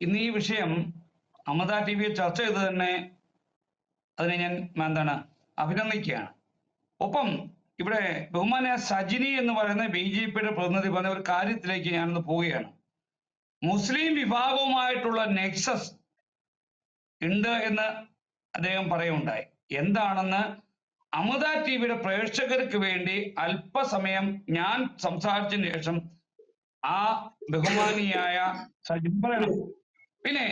ഇന്ന് ഈ വിഷയം അമൃത ടി വിയിൽ ചർച്ച ചെയ്ത് തന്നെ അതിനെ ഞാൻ എന്താണ് അഭിനന്ദിക്കുകയാണ്. ഒപ്പം ഇവിടെ ബഹുമാന സജിനി എന്ന് പറയുന്ന ബി ജെ പിയുടെ പ്രതിനിധി പറഞ്ഞ ഒരു കാര്യത്തിലേക്ക് ഞാനൊന്ന് പോവുകയാണ്. മുസ്ലിം വിഭാഗവുമായിട്ടുള്ള നെക്സസ് ഉണ്ട് എന്ന് അദ്ദേഹം പറയുണ്ടായി എന്താണെന്ന് അമൃത ടി വിയുടെ പ്രേക്ഷകർക്ക് വേണ്ടി അല്പസമയം ഞാൻ സംസാരിച്ചതിന് ശേഷം ആ ബഹുമാനിയായ സജിനി പറയണം. പിന്നെ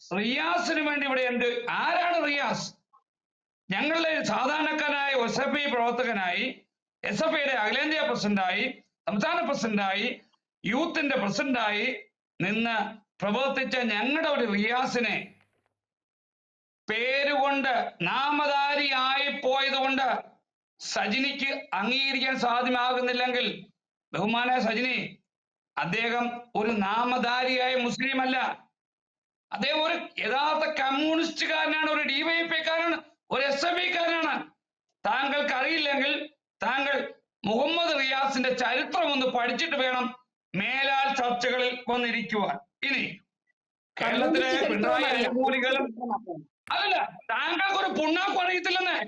റിയാസിന് വേണ്ടി ഇവിടെ ഉണ്ട് ആരാണ് റിയാസ്? ഞങ്ങളുടെ സാധാരണക്കാരനായ എസ് എഫ് ഐ പ്രവർത്തകനായി എസ് എഫ് ഐയുടെ അഖിലേന്ത്യാ പ്രസിഡന്റായി സംസ്ഥാന പ്രസിഡന്റായി യൂത്തിന്റെ പ്രസിഡന്റായി നിന്ന് പ്രവർത്തിച്ച ഞങ്ങളുടെ ഒരു റിയാസിനെ പേരുകൊണ്ട് നാമധാരിയായി പോയത് കൊണ്ട് സജിനിക്ക് അംഗീകരിക്കാൻ സാധ്യമാകുന്നില്ലെങ്കിൽ ബഹുമാനായ സജിനി അദ്ദേഹം ഒരു നാമധാരിയായ മുസ്ലിം അല്ല അദ്ദേഹം ഒരു യഥാർത്ഥ കമ്മ്യൂണിസ്റ്റുകാരനാണ് ഒരു ഡിവൈഎഫ്ഐക്കാരനാണ് ഒരു എസ് എഫ് ഐക്കാരനാണ് താങ്കൾക്ക് അറിയില്ലെങ്കിൽ താങ്കൾ മുഹമ്മദ് റിയാസിന്റെ ചരിത്രം ഒന്ന് പഠിച്ചിട്ട് വേണം മേലാൽ ചർച്ചകളിൽ വന്നിരിക്കുവാൻ. ഇനി കേരളത്തിലെ പിണറായി അനുകൂലികളും അല്ലല്ല താങ്കൾക്ക് ഒരു പുണ്ണാക്കും അറിയത്തില്ലെന്നേ.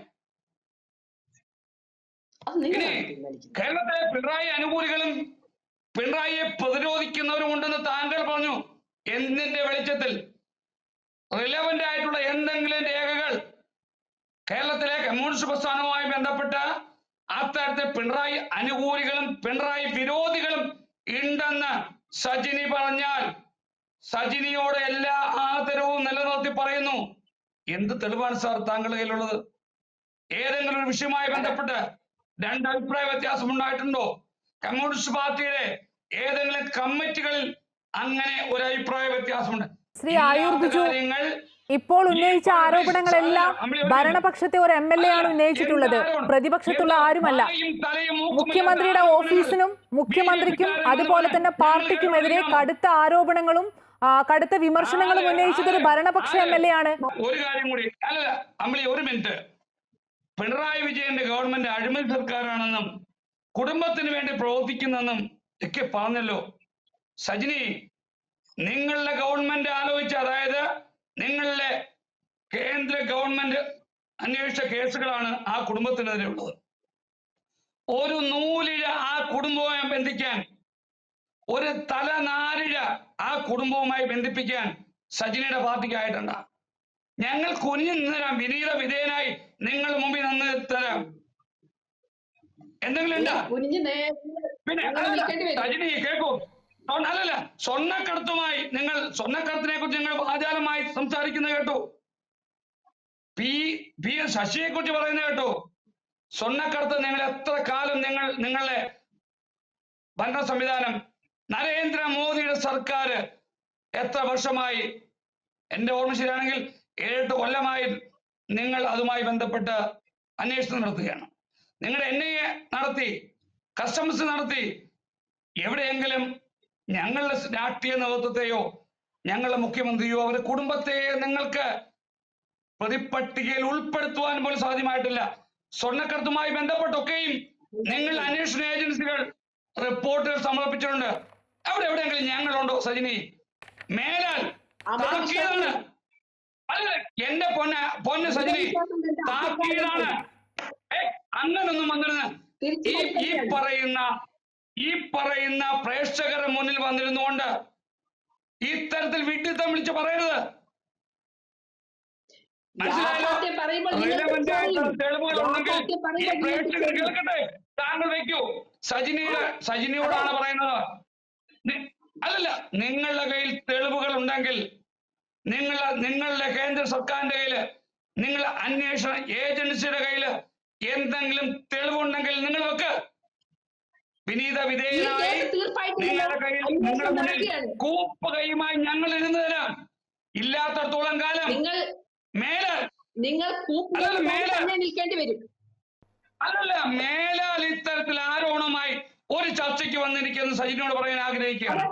ഇനി കേരളത്തിലെ പിണറായി അനുകൂലികളും പിണറായിയെ പ്രതിരോധിക്കുന്നവരും ഉണ്ടെന്ന് താങ്കൾ പറഞ്ഞു. എന്തിന്റെ വെളിച്ചത്തിൽ? റിലവന്റ് ആയിട്ടുള്ള എന്തെങ്കിലും രേഖകൾ കേരളത്തിലെ കമ്മ്യൂണിസ്റ്റ് പ്രസ്ഥാനവുമായി ബന്ധപ്പെട്ട അത്തരത്തിൽ പിണറായി അനുകൂലികളും പിണറായി വിരോധികളും ഉണ്ടെന്ന് സജിനി പറഞ്ഞാൽ സജിനിയോട് എല്ലാ ആദരവും നിലനിർത്തി പറയുന്നു. എന്ത് തെളിവാണ് സാർ താങ്കളുടെ കയ്യിലുള്ളത്? ഏതെങ്കിലും ഒരു വിഷയവുമായി ബന്ധപ്പെട്ട് രണ്ട് അഭിപ്രായ വ്യത്യാസം ഉണ്ടായിട്ടുണ്ടോ? കമ്മ്യൂണിസ്റ്റ് പാർട്ടിയുടെ ഏതെങ്കിലും കമ്മിറ്റികളിൽ അങ്ങനെ ഒരു അഭിപ്രായ വ്യത്യാസമുണ്ട്. ശ്രീ ആയൂർ ബിജു ഇപ്പോൾ ഉന്നയിച്ച ആരോപണങ്ങളെല്ലാം ഭരണപക്ഷത്തെ ഒരു എം എൽ എ ആണ് ഉന്നയിച്ചിട്ടുള്ളത്. പ്രതിപക്ഷത്തുള്ള ആരുമല്ല. മുഖ്യമന്ത്രിയുടെ ഓഫീസിനും മുഖ്യമന്ത്രിക്കും അതുപോലെ തന്നെ പാർട്ടിക്കുമെതിരെ കടുത്ത ആരോപണങ്ങളും കടുത്ത വിമർശനങ്ങളും ഉന്നയിച്ചത് ഒരു ഭരണപക്ഷ എം എൽ എ ആണ്. ഒരു കാര്യം കൂടി. അല്ല അമ്പിളി ഒരു മിനിറ്റ്. പിണറായി വിജയന്റെ ഗവൺമെന്റ് അഴിമതി സർക്കാരാണെന്നും കുടുംബത്തിന് വേണ്ടി പ്രവർത്തിക്കുന്നെന്നും ഒക്കെ പറഞ്ഞല്ലോ. സജിനി നിങ്ങളുടെ ഗവൺമെന്റ് ആലോചിച്ച് അതായത് നിങ്ങളുടെ കേന്ദ്ര ഗവൺമെന്റ് അന്വേഷിച്ച കേസുകളാണ് ആ കുടുംബത്തിനെതിരെ ഉള്ളത്. ഒരു നൂലിഴ ആ കുടുംബവുമായി ബന്ധിക്കാൻ ഒരു തലനാരിഴ ആ കുടുംബവുമായി ബന്ധിപ്പിക്കാൻ സജിനിയുടെ പാർട്ടിക്കായിട്ടുണ്ട് ഞങ്ങൾ കുനിഞ്ഞു നിന്നുതരാം വിനീത വിധേയനായി നിങ്ങൾ മുമ്പിൽ നിന്ന് തരാം. എന്തെങ്കിലും ഉണ്ടോ? പിന്നെ സജിനി കേൾക്കൂ അല്ലല്ല സ്വർണക്കടത്തുമായി നിങ്ങൾ സ്വർണക്കടത്തിനെ കുറിച്ച് നിങ്ങൾ ആചാരമായി സംസാരിക്കുന്നത് കേട്ടു. പി പി എസ് ശശിയെ കുറിച്ച് പറയുന്നത് കേട്ടു. സ്വർണക്കടത്ത് നിങ്ങൾ എത്ര കാലം നിങ്ങൾ നിങ്ങളുടെ ഭരണ സംവിധാനം നരേന്ദ്രമോദിയുടെ സർക്കാർ എത്ര വർഷമായി എന്റെ ഓർമ്മ ശരിയാണെങ്കിൽ ഏഴെട്ട് കൊല്ലമായി നിങ്ങൾ അതുമായി ബന്ധപ്പെട്ട് അന്വേഷണം നടത്തുകയാണ്. നിങ്ങളുടെ എൻ ഐ എ നടത്തി കസ്റ്റംസ് നടത്തി എവിടെയെങ്കിലും ഞങ്ങളുടെ രാഷ്ട്രീയ നേതൃത്വത്തെയോ ഞങ്ങളുടെ മുഖ്യമന്ത്രിയോ അവരുടെ കുടുംബത്തെയോ നിങ്ങൾക്ക് പ്രതിപട്ടികയിൽ ഉൾപ്പെടുത്തുവാൻ പോലും സാധ്യമായിട്ടില്ല. സ്വർണക്കടത്തുമായി ബന്ധപ്പെട്ടൊക്കെയും നിങ്ങൾ അന്വേഷണ ഏജൻസികൾ റിപ്പോർട്ടുകൾ സമർപ്പിച്ചിട്ടുണ്ട്. അവിടെ എവിടെയെങ്കിലും ഞങ്ങളുണ്ടോ സജിനി? മേലാൽ താക്കീതാണ്. അല്ല എന്റെ പൊന്ന പൊന്ന സജിനി താക്കീതാണ്. അങ്ങനൊന്നും വന്നിരുന്ന്. ഈ പറയുന്ന ഈ പറയുന്ന പ്രേക്ഷകരുടെ മുന്നിൽ വന്നിരുന്നുകൊണ്ട് ഇത്തരത്തിൽ വിഡിത്തം വിളിച്ച് പറയരുത്. കേൾക്കട്ടെ. താങ്കൾ വെക്കൂ. സജിനിയുടെ സജിനിയോടാണ് പറയുന്നത്. അല്ലല്ല നിങ്ങളുടെ കയ്യിൽ തെളിവുകൾ ഉണ്ടെങ്കിൽ നിങ്ങൾ നിങ്ങളുടെ കേന്ദ്ര സർക്കാരിന്റെ കയ്യിൽ നിങ്ങളുടെ അന്വേഷണ ഏജൻസിയുടെ കയ്യിൽ എന്തെങ്കിലും തെളിവുണ്ടെങ്കിൽ നിങ്ങൾ വെക്ക്. വിനീത വിധേയനായി നിങ്ങളുടെ കയ്യിൽ നിങ്ങളുടെ മുന്നിൽ കൂപ്പ് കൈയുമായി ഞങ്ങൾ ഇരുന്ന് തരാം. ഇല്ലാത്തടത്തോളം കാലം നിങ്ങൾ മേലെ നിങ്ങൾ നിൽക്കേണ്ടി വരും. അല്ലല്ല മേലാൽ ഇത്തരത്തിൽ ആരോണമായി ഒരു ചർച്ചയ്ക്ക് വന്നിരിക്കുന്നു സജിനോട് പറയാൻ ആഗ്രഹിക്കുകയാണ്.